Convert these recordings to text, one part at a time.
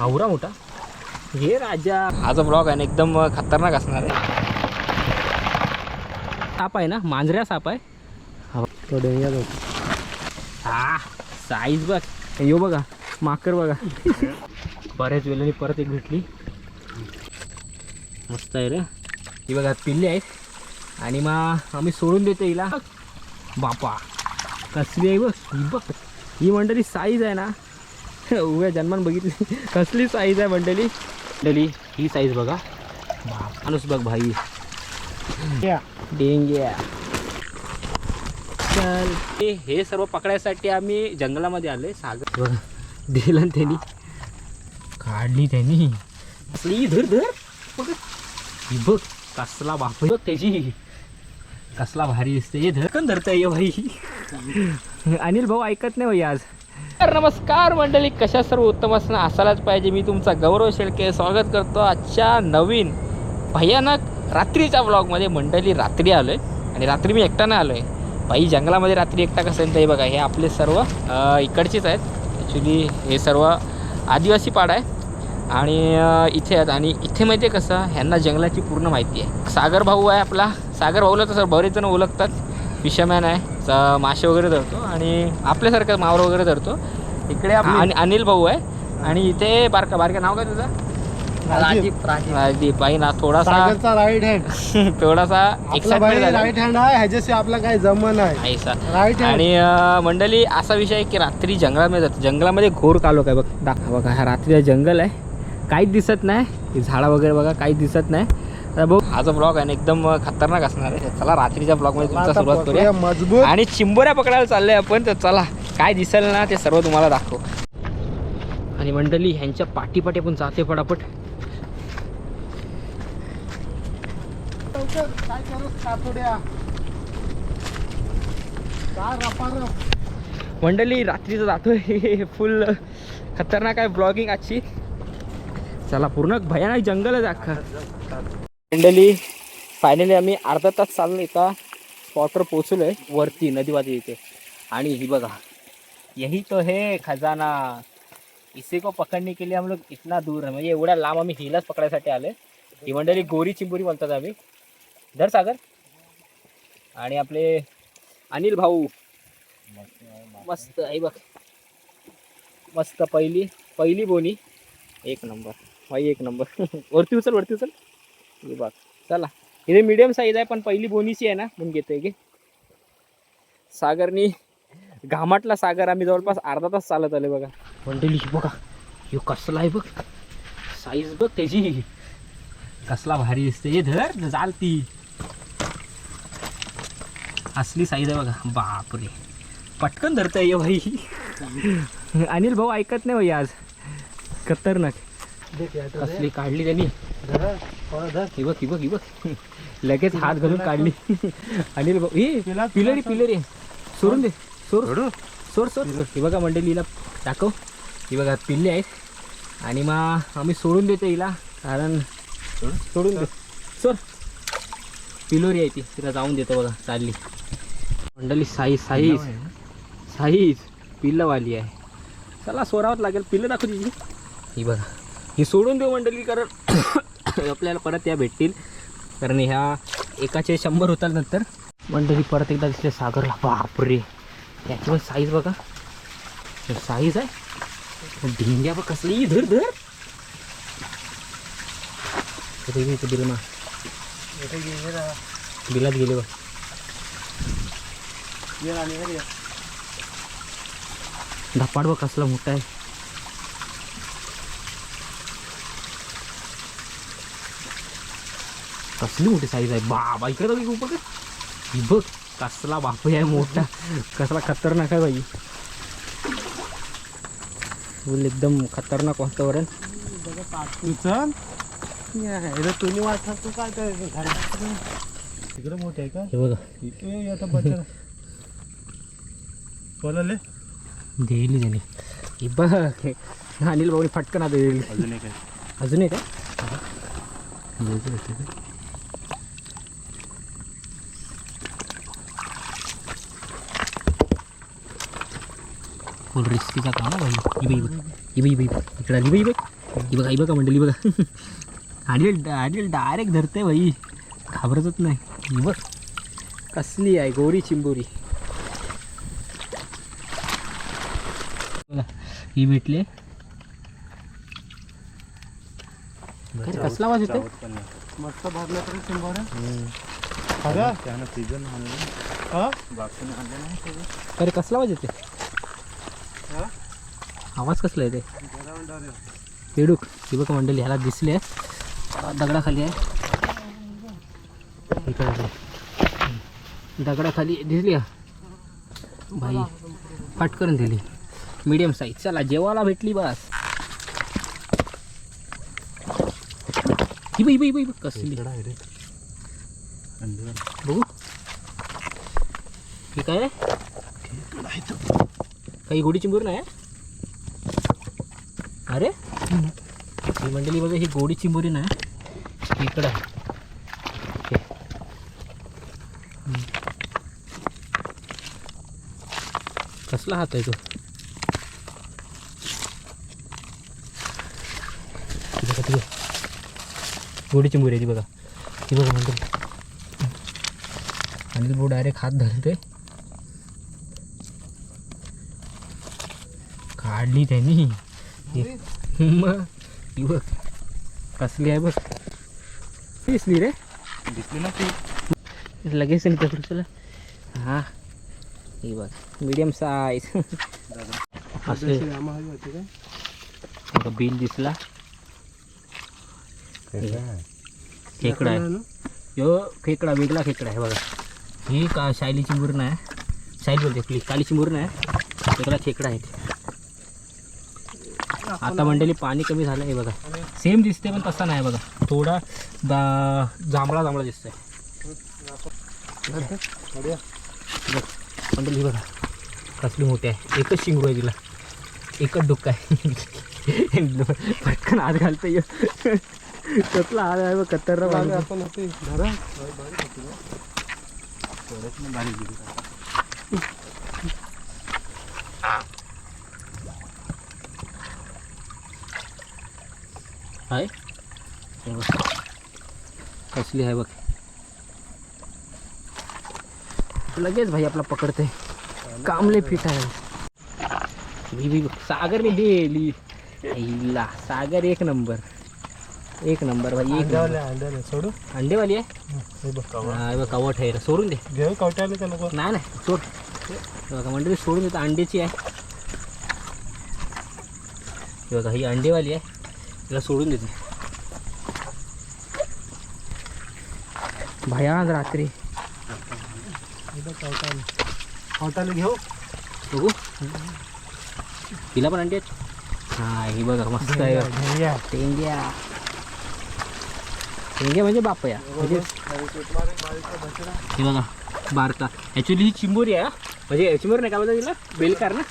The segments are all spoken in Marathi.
आवरा मोठा. हे राजा. हाचा ब्लॉग आहे ना एकदम खतरनाक असणार आहे. साप आहे ना मांजऱ्या साप आहे. हा, तो हा साईज बघ. यो बघा माकर बघा. बऱ्याच वेळेला परत एक भेटली. मस्त आहे रे. ही बघा पिल्ले आहेत. आणि मग आम्ही सोडून देतो हिला. बापा कसली आहे बघ. ही बघ. ही मंडळी साईज आहे ना. उभ्या जन्मान बघितली. कसली साईज आहे मंडळी मंडळी ही साईज बघा. माणूस बघ भाई. डेंग्या चल. हे हे सर्व पकडायसाठी आम्ही जंगलामध्ये आलोय. सागर बघा दिलं त्यांनी. काढली त्यांनी. असली धर धर. बघ. ही बघ कसला बाप बघ त्याची. कसला भारी दिसते हे धरकन धरतंय भाई? अनिल भाऊ ऐकत नाही भाई आज. तर नमस्कार मंडळी कशा सर्व उत्तम असणं असायलाच पाहिजे. मी तुमचा गौरव शेळके स्वागत करतो आजच्या नवीन भयानक रात्रीच्या ब्लॉगमध्ये मंडळी रात्री आलो आहे आणि रात्री मी एकटा आलो आहे बाई जंगलामध्ये रात्री एकटा कसं आहे हे बघा हे आपले सर्व इकडचेच आहेत. ॲक्च्युली हे सर्व आदिवासी पाडा आहे. आणि इथे आहेत. आणि इथे माहिती आहे कसं ह्यांना जंगलाची पूर्ण माहिती आहे. सागर भाऊ आहे आपला. सागर भाऊला तसं बरेच जण ओळखतात. फिशरमॅन आहे. च- मासे वगैरे धरतो आणि आपल्यासारखं मावर वगैरे धरतो. इकडे आणि अनिल भाऊ आहे. आणि इथे बारका बारका नाव काय तुझं? राजदीप बाई ना थोडासा राईट हँड थोडासा भाई राईट हँड आहे ह्याच्याशी आपला काही जमन आहे राईट आणि मंडळी असा विषय आहे की रात्री जंगलामध्ये जातो. जंगलामध्ये घोर कालो काय बघ. दाखवा बघा हा रात्री जंगल आहे. काहीच दिसत नाही. ही झाडं वगैरे बघा काहीच दिसत नाही. तर भाऊ हा जो ब्लॉग आहे ना एकदम खतरनाक असणार आहे. चला रात्रीच्या ब्लॉगमध्ये तुमचा सुरुवात करूया. मजबूत. आणि चिंबोऱ्या पकडायला चाललंय आपण तर चला काय दिसेल ना ते सर्व तुम्हाला दाखव. आणि मंडळी ह्यांच्या पाठीपाठी आपण जाते रपारप मंडळी रात्रीचं जातोय. फुल खतरनाक आहे ब्लॉगिंग आजची. चला पूर्ण भयानक जंगल आहे अख्खा. मंडली फायनली आम्ही अर्धा तास चाललो एका स्पॉटवर पोचलो आहे वरती नदीवादी इथे. आणि ही बघा यही तो हे खजाना. इसे को पकडणे के लिए हम लोग इतना दूर है. म्हणजे एवढ्या लांब आम्ही हिलाच पकडायसाठी आले ही मंडळी गोरी चिंबोरी म्हणतात आम्ही. धर सागर. आणि आपले अनिल भाऊ. मस्त आई बघ. मस्त पहिली पहिली बोनी. एक नंबर. भाई एक नंबर. वरती उचल वरती उचल. हे बघ. चला. इथे मीडियम साईज आहे पण पहिली बोनीची आहे ना म्हणून घेतोय की सागरनी घामाटला सागर आम्ही जवळपास अर्धा तास चालत आले बघा. मंडळी ही बघा. ह्यो कसला आहे बघ. साईज बघ त्याची. कसला भारी दिसते हे धर चालती असली साईज आहे बघा. बापरे. पटकन धरतंय हे भाई. अनिल भाऊ ऐकत नाही भाई आज. खतरनाक. कसली काढली त्यांनी? ही बघ ही बघ ही बघ. लगेच हात घालून काढली. अनिल भाऊ ही पिला- पिलरी पिलरी. सोडून दे सोड. सोड? सोड ही बघा मंडळीला दाखव. ही बघा पिल्ले आहेत. आणि मग आम्ही सोडून देतो हिला कारण सोडून दे. सोड. पिलोरी आहे ती. तिला जाऊन देतो बघा चालली. मंडळी साईज साईज. साईज. पिल्लवाली आहे. चला सोरावत लागेल. पिल्लं दाखव तिची. ही बघा. ही सोडून देऊ मंडळी कारण आपल्याला परत या भेटतील. कारण ह्या एकाचे शंभर होतात नंतर मंडळी परत एकदा दिसले सागरला. बापरे. याची पण साईज बघा साईज आहे. ढिंग्या बघ कसली. धर धर. बिलमा? बिलात गेले बघ. धपाड बघ कसला मोठा आहे. कसली मोठी साईज आहे. बाबा इकडे बघ खूप बघ. ही बघ कसला बापू आहे मोठा. कसला खतरनाक आहे बाई. फुल एकदम खतरनाक वातावरण. चल तुम्ही वाटत तू काय तिकडे मोठे आहे का? हे बघा. इथे आता बच्चा. बोलाले दिली त्याने ही बघ अनिल भाऊनी फटकन आता दिली. अजून एक आहे. अजून एक आहे? फुल रिस्कीचा काम आहे भाई ही बाई बघ बाई बाई बघ इकडे आली बाई ही बघा ही बघा मंडळी बघा अनिल अनिल डायरेक्ट धरते भाई. घाबरतच नाही. ही बघ कसली आहे गोरी चिंबोरी. बघा ही भेटले. कसला आवाज येतो मस्त भरलं तरी हा? नाही. अरे कसला आवाज येते हा? आवाज कसला आहे. पेडूक ही बघा मंडळी ह्याला दिसले. दगडाखाली आहे. इकडे आहे. दगडाखाली दिसली भाई पटकन दिली. मीडियम साईज चला जेवायला भेटली बस. ही बाई बाई बाई कसली? बघू. काय आहे? काही गोडी चिंबूर नाही? अरे? ही मंडळी बघा ही गोडी चिंबोरी ना इकडं आहे. कसला हात आहे तो? बघा ती गोडी चिंबोरी आहे ती बघा. ती बघा मंडळी. आणि तो डायरेक्ट हात धरतोय. काढली त्यांनी. मग बघ कसली आहे बघ दिसली रे दिसली ना ती लगेच नाही पकडू चला हा ही बघ मीडियम साईज असले बिल दिसला खेकडा आहे? यो खेकडा वेगळा खेकडा आहे बघा ही का शायली चिंबूर नाही शाईल बोलते काली चिंबूर नाही वेगळा खेकडा आहे आता मंडळी पाणी कमी झालं आहे बघा. सेम दिसते पण तसा नाही बघा. थोडा जांभळा जांभळा दिसतोय. मंडळी बघा. कसली मोठी आहे. एकच शिंगरू आहे तिला. एकच डुक्का आहे. पटकन आत घालता ये. कसला आत आहे बघ कत्तर होती बारीक आहे हे. कसली आहे बघ। लगेच भाई आपला पकडते। कामले फिट आहे भी भी सागरने दिली। आईला सागर एक नंबर। एक नंबर भाई एक नंबर. अंड्यावाले सोडू? अंडेवाली आहे? हे बघ हा, हे कवट आहे. सोडून दे. घेऊ कवट्याले त्या नको नाही नाही सोड. हे बघा मंडळी सोडून देतं. अंड्याची आहे. हे बघा ही अंडेवाली आहे. तिला सोडून देते. भयान रात्री. कवटाले कवटाले घेऊ? बघू. तिला पण आहेत हा ही बघा मस्त आहे. टेंग्या टेंग्या म्हणजे बापया म्हणजे हे बघा बारका. ॲक्च्युली ही चिंबोरी आहे. म्हणजे चिंबोरी नाही का बोलता तिला? बेलकार ना?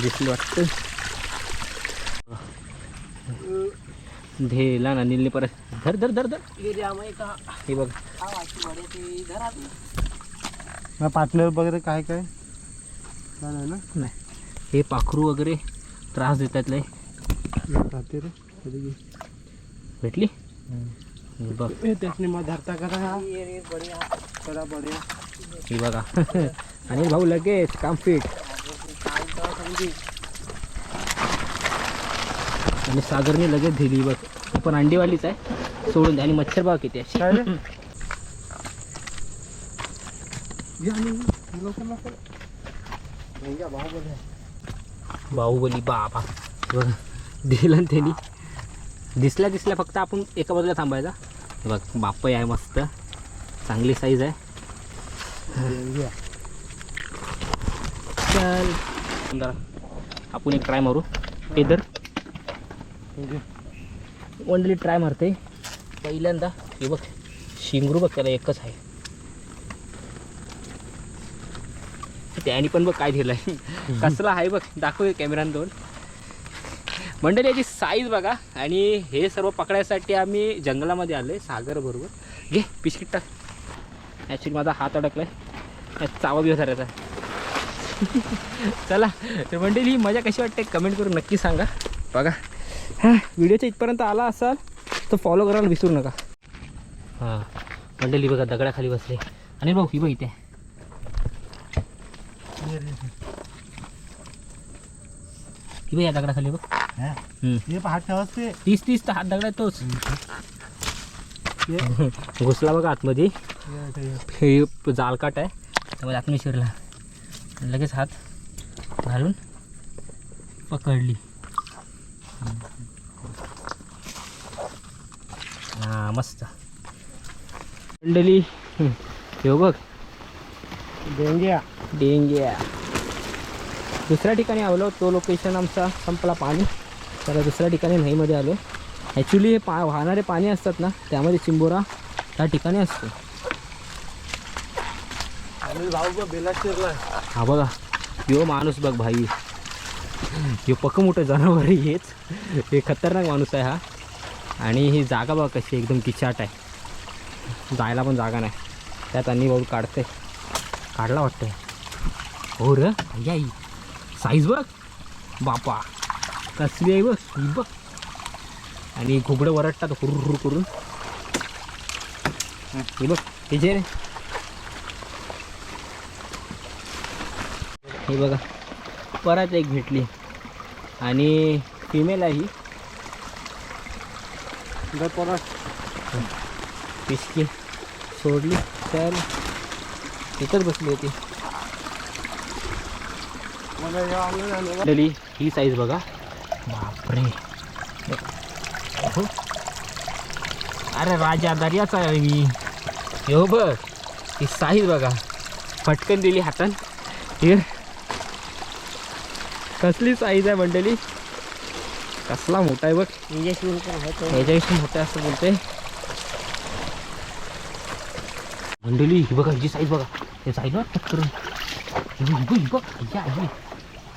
दिसली वाटतं. धेला ना निलने परत. धर धर धर धर. हे बघ. ना पार्टनर वगैरे काय काय? नाही ना नाही. हे पाखरू वगैरे त्रास देतात लय. राहते रे. भेटली? हे बघ. ए, त्यासनी मग धरता करा. हा करा बढिया. ही बघा. आणि भाऊ लगेच काम फिट आणि सागरने लगेच दिली बघ. पण अंडीवालीच आहे. सोडून द्या आणि मच्छर बघा किती बाहुबली बाबा. बघा. दिलं त्यांनी. दिसल्या दिसल्या फक्त आपण एका बाजूला थांबायचा. बघ बापय आहे मस्त. चांगली साईज आहे. घेऊया. चल जरा आपण एक ट्राय मारू. घे. मंडळी ट्राय मारते. पहिल्यांदा हे बघ. शिंगरू बघ त्याला एकच आहे. त्याने पण बघ काय दिलंय. कसला आहे बघ. दाखव कॅमेराने दोन. मंडळी याची साईज बघा. आणि हे सर्व पकडायसाठी आम्ही जंगलामध्ये आलोय सागर बरोबर. घे बिस्किट टाक. ॲक्च्युली माझा हात अडकलाय. चावा बी धरायचा चला तर मंडळी ही मजा कशी वाटते कमेंट करून नक्की सांगा. बघा हां व्हिडिओच्या इथपर्यंत आला असाल तर फॉलो करायला विसरू नका. हां मंडळी बघा दगडाखाली बसले. आणि भाऊ ही बघ इथे. ही बघ या दगडाखाली बघ. हा? हे तीस तीस तर हात दगडा तोच. घुसला बघा आतमध्ये. हे जालकाट आहे. त्यामध्ये आतमध्ये शिरला. लगेच हात घालून पकडली. हा मस्त. मंडली हे बघ. डेंग्या. डेंग्या. दुसऱ्या ठिकाणी आलो तो लोकेशन आमचा संपला पाणी. तर दुसऱ्या ठिकाणी नाहीमध्ये आलो. ॲक्च्युली हे पा वाहणारे पाणी असतात ना त्यामध्ये चिंबोरा त्या ठिकाणी असतो. आणि भाऊ बघ बेला शिरला हा बघा. यो माणूस बघ भाई. यो पक मोठं जनावर आहे हेच. हे खतरनाक माणूस आहे हा. आणि ही जागा बघा कशी एकदम किचाट आहे. जायला पण जागा नाही. त्यात आणि भाऊ काढते काढला वाटतं हो र आई साईज बघ. बापा. कसली आहे बघ ही बघ. आणि घुबडं वरडतात हुर करून. हे बघ हे जे रे हे बघा. परत एक भेटली. आणि फिमेल आहे ही. परत. पिशकी सोडली. तर इथंच बसली होती. हे ही साईज बघा. बापरे. हो. अरे राजा दर्याचा आहे मी हो बघ. ही साईज बघा. पटकन दिली हातान. हे कसली साईज आहे मंडळी? कसला मोठा आहे बघ. याच्यापेक्षा मोठा असं बोलते मंडळी ही बघा हिची साईज बघा. हे साईज ना टक्कर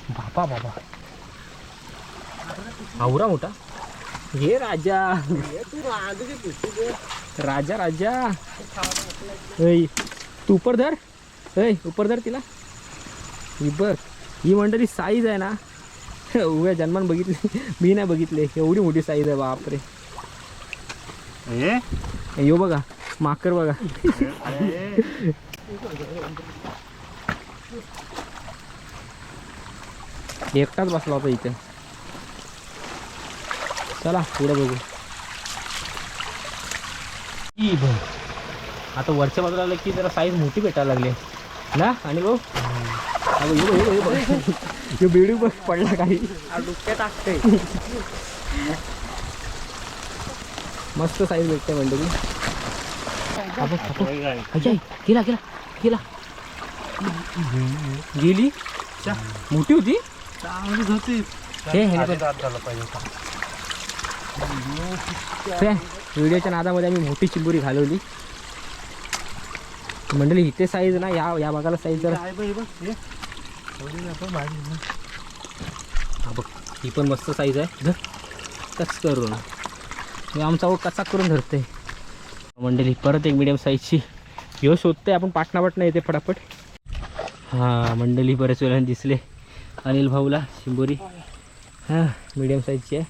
बापा बाबा आवरा मोठा. हे राजा. राजा राजा. तू उपर धर. ऐ उपर धर तिला. ही बघ. ही मंडळी साईज आहे ना. उभ्या जन्मान बघितली. मी नाही बघितले. एवढी मोठी साईज आहे बापरे. यो बघा. माकर बघा. एकटाच बसला होता इथे. चला पुढे बघ. आता वरच्या बाजूला आलं की जरा साईज मोठी भेटायला लागली. ना? आणि भाऊ? बिडी बघ पडला काही. टाकते मस्त साईज भेटते. काय? अजय गेला गेला गेला. गेली? मोठी होती? चांगलीच होती. व्हिडिओच्या नादामध्ये आम्ही मोठी चिंबुरी घालवली. मंडळी इथे साईज ना या या भागाला साईज जरा. हे बघ, हे. हा ही पण मस्त साईज आहे. धर. कच करून हे आमचा ओ कचा करून धरते मंडळी परत एक मिडियम साईजची ह्यो शोधते आपण पाटणापाटणा येते फटाफट. हां मंडळी बरेच वेळाने दिसले. अनिल भाऊला शिंबोरी. हां मिडियम साईजची आहे.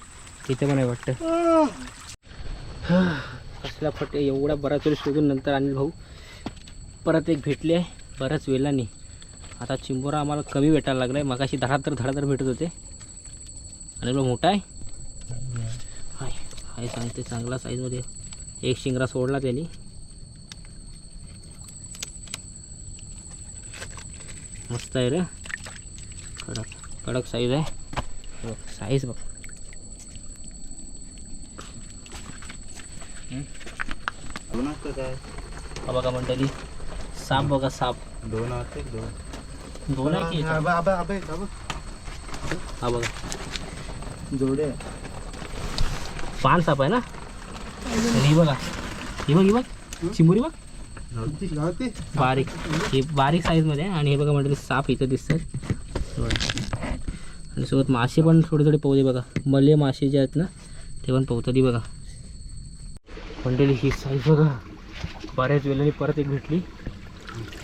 इथे पण आहे वाटतं. कसला फटे एवढा बराच वेळ शोधून नंतर अनिल भाऊ. परत एक भेटले आहे बऱ्याच वेळाने. आता चिंबोरा आम्हाला कमी भेटायला लागला आहे मगाशी दहा तर धडा तर भेटत होते. आणि एवढा मोठा आहे? हाय हाय सांगते चांगला साईजमध्ये एक शिंगरा सोडला त्यांनी. मस्त आहे रे. कडक कडक साईज आहे. बघ. साईज बघ बघा मंडळी. साप बघा साप दोन दोन. दोन आहे की हा? बघ. हा जोडे. पान साप आहे ना? आणि ही बघा. ही बघ ही बघ. चिंबुरी बघ. बारीक. हे बारीक साईजमध्ये आहे आणि हे बघा मंडळी साप इथं दिसतात बघा. आणि सोबत मासे पण थोडे थोडे पोहते बघा. मले मासे जे आहेत ना ते पण पोहतात बघा. मंडळी ही साईज बघा. बऱ्याच वेळाने परत एक भेटली.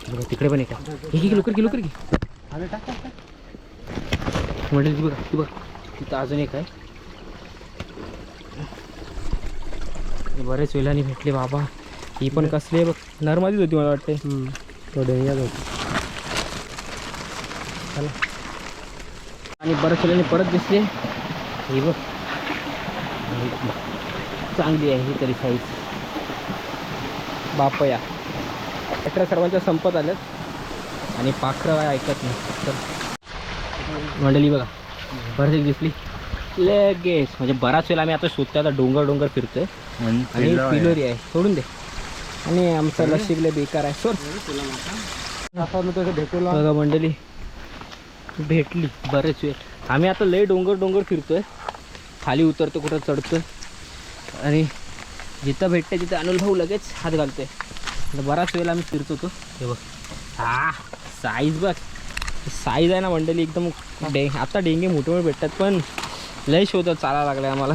बघा तिकडे पण एक. हे घे लवकर घे लवकर घे. म्हणजे बघा ती बघ. तिथं अजून एक आहे. बरेच वेळाने भेटले बाबा. ही पण कसली आहे बघ. नर्मदीच होती मला वाटते डेंग्यात होता. आणि बऱ्याच वेळाने परत दिसले ही बघ. चांगली आहे ही तरी साईज बापया अठरा सर्वांच्या संपत आल्यात. आणि पाखरं काय ऐकत नाही. तर मंडळी बघा बरंच एक दिसली. लगेच. म्हणजे बराच वेळ आम्ही आता शोधतो आता डोंगर डोंगर फिरतोय. आणि पिलोरी आहे. सोडून दे. आणि आमचं लशिकले बेकार आहे. सोड. आता मी तसं भेटूला. बघा मंडळी भेटली बरेच वेळ. आम्ही आता लय डोंगर डोंगर फिरतोय. खाली उतरतो कुठं चढतोय. आणि जिथं भेटते तिथं अनिल भाऊ लगेच हात घालतोय. बराच वेळेला आम्ही फिरत होतो हे बघ. हा साईज बघ. साईज आहे ना मंडळी एकदम डे आता डेंगे मोठे मोठे भेटतात पण लय शोधत चालायला लागलाय आम्हाला.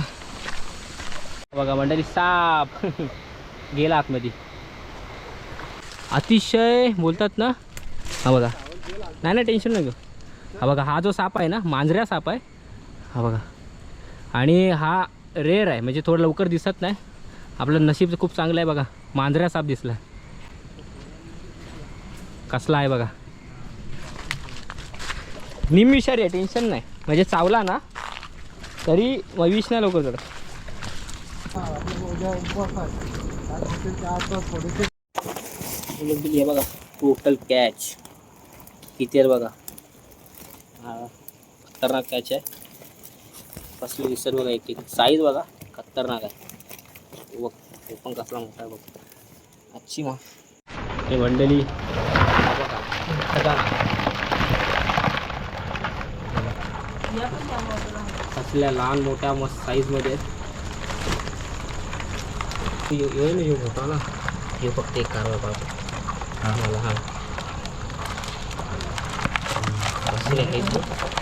बघा मंडळी साप. गेला आतमध्ये. अतिशय बोलतात ना? हा बघा. नाही नाही टेन्शन नाही घेऊ. हा बघा हा जो साप आहे ना मांजऱ्या साप आहे. हा बघा. आणि हा रेअर आहे म्हणजे थोडं लवकर दिसत नाही. आपलं नशीब खूप चांगलं आहे बघा. मांजऱ्या साप दिसला. कसला आहे बघा. निमविषारी आहे टेन्शन नाही. म्हणजे चावला ना तरी विष नाही लवकर जरा बघा टोटल कॅच किती बघा? खतरनाक कॅच आहे. कसली दिसत बघा एक एक. साईज बघा खतरनाक आहे. बघ हे पण कसला मोठा आहे बघ. अच्छी मा हे मंडळी हा बघा खतरनाक. कसल्या लहान मोठ्या मस्त साईजमध्ये आहेत यो- यो ना यो मोठा ना। हे फक्त एक कारवा पाहतो मला हा। कसले आहेत बघ.